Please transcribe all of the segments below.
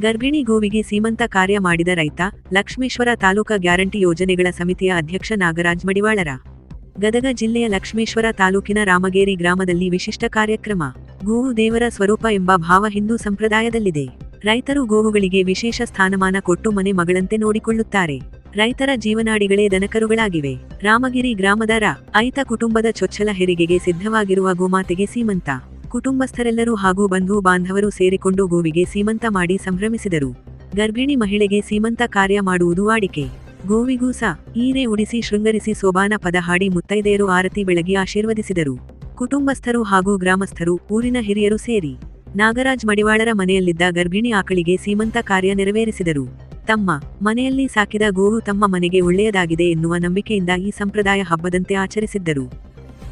ಗರ್ಭಿಣಿ ಗೋವಿಗೆ ಸೀಮಂತ ಕಾರ್ಯ ಮಾಡಿದ ರೈತ, ಲಕ್ಷ್ಮೇಶ್ವರ ತಾಲೂಕಾ ಗ್ಯಾರಂಟಿ ಯೋಜನೆಗಳ ಸಮಿತಿಯ ಅಧ್ಯಕ್ಷ ನಾಗರಾಜ್ ಮಡಿವಾಳರ. ಗದಗ ಜಿಲ್ಲೆಯ ಲಕ್ಷ್ಮೇಶ್ವರ ತಾಲೂಕಿನ ರಾಮಗೇರಿ ಗ್ರಾಮದಲ್ಲಿ ವಿಶಿಷ್ಟ ಕಾರ್ಯಕ್ರಮ, ಗೋವು ದೇವರ ಸ್ವರೂಪ ಎಂಬ ಭಾವ ಹಿಂದೂ ಸಂಪ್ರದಾಯದಲ್ಲಿದೆ. ರೈತರು ಗೋವುಗಳಿಗೆ ವಿಶೇಷ ಸ್ಥಾನಮಾನ ಕೊಟ್ಟು ಮನೆ ಮಗಳಂತೆ ನೋಡಿಕೊಳ್ಳುತ್ತಾರೆ. ರೈತರ ಜೀವನಾಡಿಗಳೇ ದನಕರುಗಳಾಗಿವೆ. ರಾಮಗಿರಿ ಗ್ರಾಮದ ಐತ ಕುಟುಂಬದ ಚೊಚ್ಚಲ ಹೆರಿಗೆಗೆ ಸಿದ್ಧವಾಗಿರುವ ಗೋಮಾತೆಗೆ ಸೀಮಂತ. ಕುಟುಂಬಸ್ಥರೆಲ್ಲರೂ ಹಾಗೂ ಬಂಧು ಬಾಂಧವರು ಸೇರಿಕೊಂಡು ಗೋವಿಗೆ ಸೀಮಂತ ಮಾಡಿ ಸಂಭ್ರಮಿಸಿದರು. ಗರ್ಭಿಣಿ ಮಹಿಳೆಗೆ ಸೀಮಂತ ಕಾರ್ಯ ಮಾಡುವುದು ವಾಡಿಕೆ. ಗೋವಿಗೂ ಸ ಈರೆ ಉಡಿಸಿ ಶೃಂಗರಿಸಿ ಸೋಬಾನ ಪದ ಹಾಡಿ ಮುತ್ತೈದೆಯರು ಆರತಿ ಬೆಳಗಿ ಆಶೀರ್ವದಿಸಿದರು. ಕುಟುಂಬಸ್ಥರು ಹಾಗೂ ಗ್ರಾಮಸ್ಥರು, ಊರಿನ ಹಿರಿಯರು ಸೇರಿ. ನಾಗರಾಜ್ ಮಡಿವಾಳರ ಮನೆಯಲ್ಲಿದ್ದ ಗರ್ಭಿಣಿ ಆಕಳಿಗೆ ಸೀಮಂತ ಕಾರ್ಯ ನೆರವೇರಿಸಿದರು. ತಮ್ಮ ಮನೆಯಲ್ಲಿ ಸಾಕಿದ ಗೋವು ತಮ್ಮ ಮನೆಗೆ ಒಳ್ಳೆಯದಾಗಿದೆ ಎನ್ನುವ ನಂಬಿಕೆಯಿಂದ ಈ ಸಂಪ್ರದಾಯ ಹಬ್ಬದಂತೆ ಆಚರಿಸಿದ್ದರು.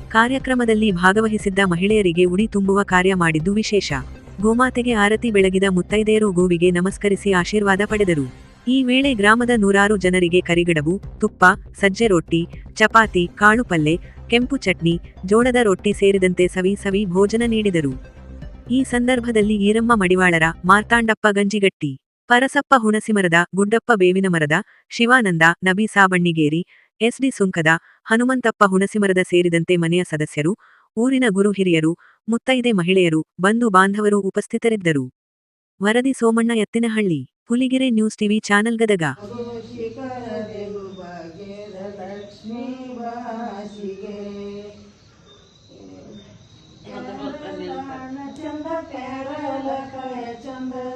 ಕಾರ್ಯಕ್ರಮದಲ್ಲಿ ಭಾಗವಹಿಸಿದ್ದ ಮಹಿಳೆಯರಿಗೆ ಉಡಿ ತುಂಬುವ ಕಾರ್ಯ ಮಾಡಿದ್ದು ವಿಶೇಷ. ಗೋಮಾತೆಗೆ ಆರತಿ ಬೆಳಗಿದ ಮುತ್ತೈದೆಯರು ಗೋವಿಗೆ ನಮಸ್ಕರಿಸಿ ಆಶೀರ್ವಾದ ಪಡೆದರು. ಈ ವೇಳೆ ಗ್ರಾಮದ ನೂರಾರು ಜನರಿಗೆ ಕರಿಗಡಬು, ತುಪ್ಪ, ಸಜ್ಜೆ ರೊಟ್ಟಿ, ಚಪಾತಿ, ಕಾಳು ಪಲ್ಲೆ, ಕೆಂಪು ಚಟ್ನಿ, ಜೋಳದ ರೊಟ್ಟಿ ಸೇರಿದಂತೆ ಸವಿ ಸವಿ ಭೋಜನ ನೀಡಿದರು. ಈ ಸಂದರ್ಭದಲ್ಲಿ ಈರಮ್ಮ ಮಡಿವಾಳರ ಮಾರ್ತಾಂಡಪ್ಪ ಗಂಜಿಗಟ್ಟಿ. ಪರಸಪ್ಪ ಹುಣಸಿಮರದ ಗುಡ್ಡಪ್ಪ ಬೇವಿನ ಮರದ ಶಿವಾನಂದ ನಬಿ ಸಾಬಣ್ಣಿಗೇರಿ ಎಸ್ಡಿ ಸುಂಕದ ಹನುಮಂತಪ್ಪ ಹುಣಸಿಮರದ ಸೇರಿದಂತೆ ಮನೆಯ ಸದಸ್ಯರು ಊರಿನ ಗುರು ಹಿರಿಯರು ಮುತ್ತೈದೆ ಮಹಿಳೆಯರು ಬಂಧು ಬಾಂಧವರು ಉಪಸ್ಥಿತರಿದ್ದರು. ವರದಿ Somanna Ettinahalli Huligere news TV channel Gadag. ಚಂದ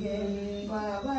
Miguel,